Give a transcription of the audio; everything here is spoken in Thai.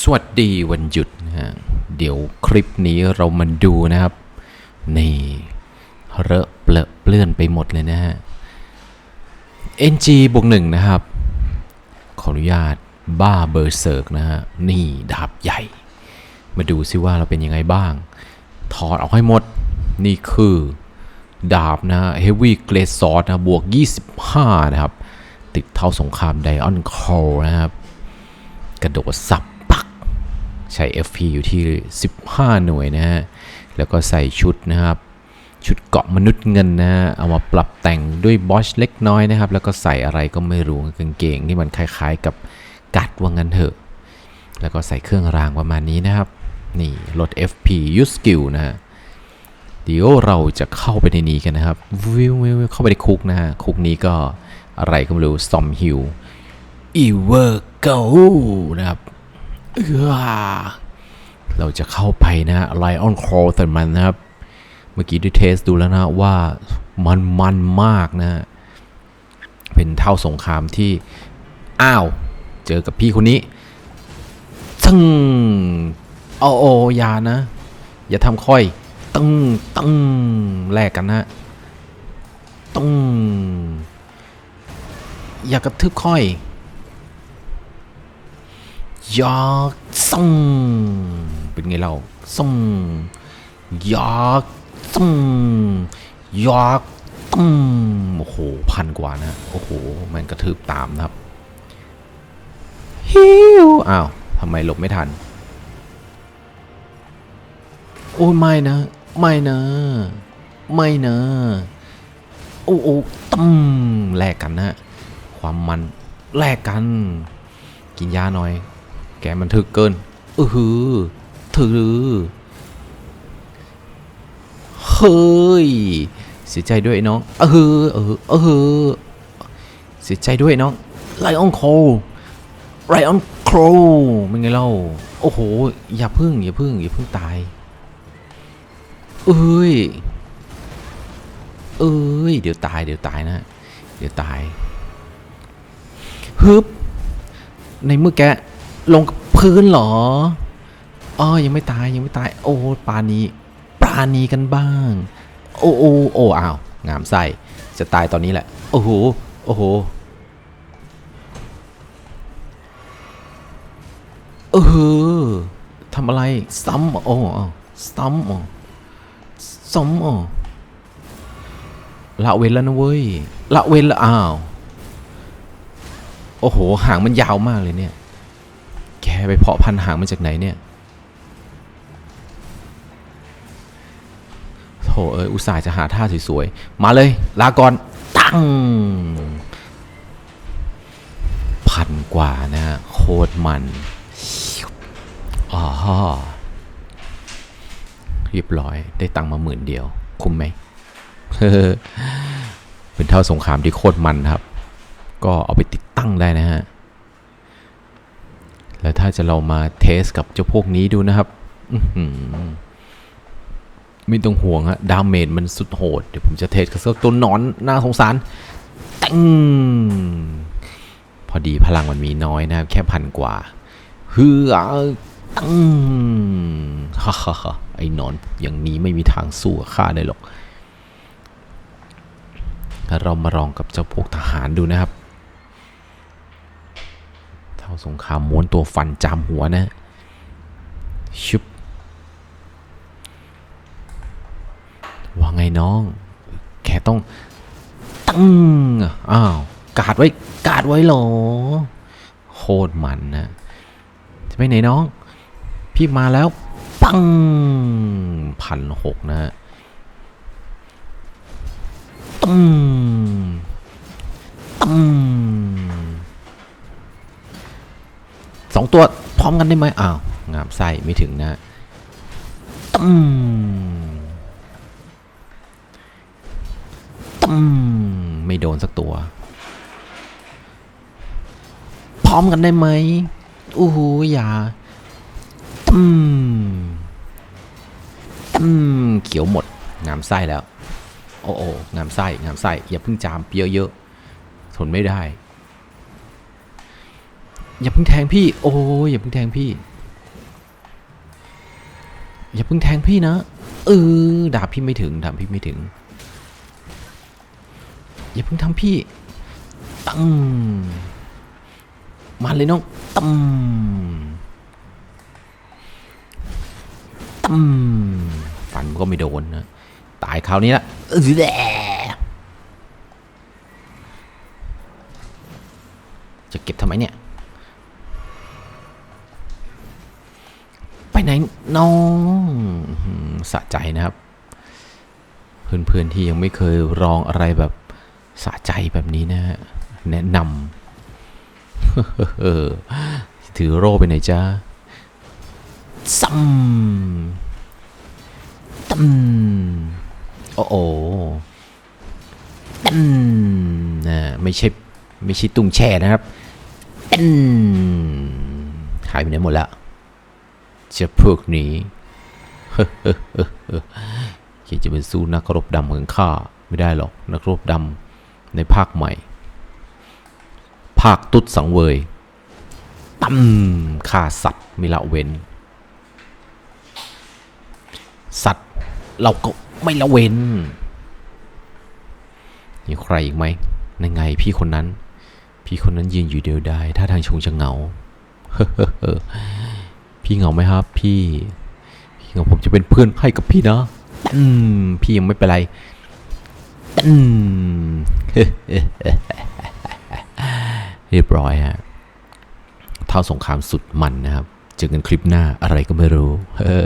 สวัสดีวันหยุดนะฮะเดี๋ยวคลิปนี้เรามาดูนะครับ นี่เลอะเปลอะเปลื่อนไปหมดเลยนะฮะ NG บวกหนึ่งนะครับ ขออนุญาตบ้าเบอร์เซิร์กนะฮะ นี่ดาบใหญ่ มาดูซิว่าเราเป็นยังไงบ้าง ถอดออกให้หมด นี่คือดาบนะฮะ Heavy Great Sword นะบวก 25 นะครับ ติดเท่าสงครามไดออนคอลนะครับ กระโดดสับ ใช้ FP อยู่ที่ 15 หน่วยนะฮะ แล้วก็ใส่ชุดนะครับ ชุดเกาะมนุษย์เงินนะฮะ เอามาปรับแต่งด้วยบอชเล็กน้อยนะครับ แล้วก็ใส่อะไรก็ไม่รู้กางเกงที่มันคล้ายๆกับกัดว่างั้นเถอะ แล้วก็ใส่เครื่องรางประมาณนี้นะครับ นี่ลด FP Use Skill นะฮะเดี๋ยวเราจะเข้าไปในนี้กันนะครับวิววิววิวเข้าไปในคุกนะฮะ คุกนี้ก็อะไรก็ไม่รู้ซอมฮิวอีเวอร์เกนะครับ เออเราจะเข้าไปนะฮะไลออนคอร์แต่มันนะครับ เมื่อกี้ได้เทสดูแล้วนะว่ามันมันมากนะ เป็นเท่าสงครามที่ อ้าว เจอกับพี่คนนี้ตึ้งโอโอย่านะ อย่าทำค่อย ตึ้งตึ้งแลกกันนะตึ้งอย่ากระทืบค่อย ยากส่งเป็นไงเราส่งยากส่งยากตึ้งโอ้โหพันกว่านะโอ้โหมันกระทืบตามนะครับฮิวอ้าวทำไมหลบไม่ทัน โอ้ไม่นะ ไม่นะ ไม่นะโอ้โอ้ตั้มแลกกันนะ ความมันแลกกัน กินยาหน่อย แกมันถึกเกินเออหือถือเฮ้ยเสียใจด้วยน้องเออหือเออเออเสียใจด้วยน้องไลออนโคไรออนโครเป็นไงเล่า โอ้โห อย่าพึ่ง อย่าพึ่ง อย่าพึ่งตายเอ้ยเอ้ย เดี๋ยวตาย เดี๋ยวตายนะ เดี๋ยวตายฮึบในเมื่อแก ลงกับพื้นเหรออ๋อยังไม่ตายยังไม่ตาย โอ้ปานีปานีกันบ้าง โอ้โอ้โอ้อ้าวงามไส้จะตายตอนนี้แหละ โอ้โหโอ้โหเออทำอะไรซ้ำโอ๋อซ้ำโอ๋อซ้ำโอ๋อละเว้นแล้วนะเว้ยละเว้นแล้วอ้าว โอ้โหหางมันยาวมากเลยเนี่ย ไปเพาะพันธุ์หางมาจากไหนเนี่ยโถเอ้ยอุตส่าห์จะหาท่าสวยๆ มาเลย ลาก่อน ตั้ง พันกว่านะฮะ โคตรมันอ๋อเรียบร้อย ได้ตังมาหมื่นเดียว คุ้มไหมเป็นเท่าสงครามที่โคตรมันครับ ก็เอาไปติดตั้งได้นะฮะ แล้วถ้าจะเรามาเทสกับเจ้าพวกนี้ดูนะครับอไม่ต้องห่วงฮะดาเมจมันสุดโหด เดี๋ยวผมจะเทสกับเจ้าตัวหนอนน่าสงสารตั้งพอดีพลังมันมีน้อยนะครับ แค่พันกว่าเฮือตั้งฮ่าฮ่าไอ้หนอนอย่างนี้ไม่มีทางสู้ข้าได้หรอกเรามาลองกับเจ้าพวกทหารดูนะครับาสงครามม้วนตัวฟันจามหัวนะชุบว่าไงน้อง แค่ต้องตั้งอ้าวกาดไว้กาดไว้เหรอโคตรมันนะจะไปไหนน้อง พี่มาแล้ว ปังพันหกนะฮะตึ้มตึ้ม สองตัวพร้อมกันได้ไหมอ้าวงามไส้ไม่ถึงนะตึ้มตึ้มไม่โดนสักตัว พร้อมกันได้ไหมอู้หูอย่าตึ้มตึ้มเขียวหมด งามไส้แล้ว โอ้โองามไส้งามไส้อย่าเพิ่งจามเยอะๆทนไม่ได้ อย่าเพิ่งแทงพี่ โอ้ยอย่าเพิ่งแทงพี่ อย่าเพิ่งแทงพี่นะเออดาบพี่ไม่ถึงดาบพี่ไม่ถึง อย่าเพิ่งทำพี่ตั้งมาเลยน้องตั้มตั้มฟันก็ไม่โดนนะตายคราวนี้ละเออแหละจะเก็บทำไมเนี่ย ไปไหนน้องสะใจนะครับ เพื่อนๆที่ยังไม่เคยลองอะไรแบบสะใจแบบนี้นะฮะแนะนำถือโร่ไปไหนจ้าซัมตัมโอ้โอตัมนะไม่ใช่ไม่ใช่ตุงแช่นะครับตัมหายไปไหนหมดละ จะพวกนี้คิดจะเป็นสู้นักรบดำเหมือนข้าไม่ได้หรอกนักรบดำในภาคใหม่ ภาคตุดสังเวยตั้มฆ่าสัตว์ไม่ละเว้น สัตว์เราก็ไม่ละเว้นมีใครอีกไหมนั่นไงพี่คนนั้น พี่คนนั้นยืนอยู่เดียวดายท่าทางชงจะเหงา พี่เหงาไหมครับ พี่ พี่เหงาผมจะเป็นเพื่อนให้กับพี่นะ อืม พี่ยังไม่เป็นไร อืมเรียบร้อยฮะเท่าสงครามสุดมันนะครับ เจอกันคลิปหน้าอะไรก็ไม่รู้เฮ้อ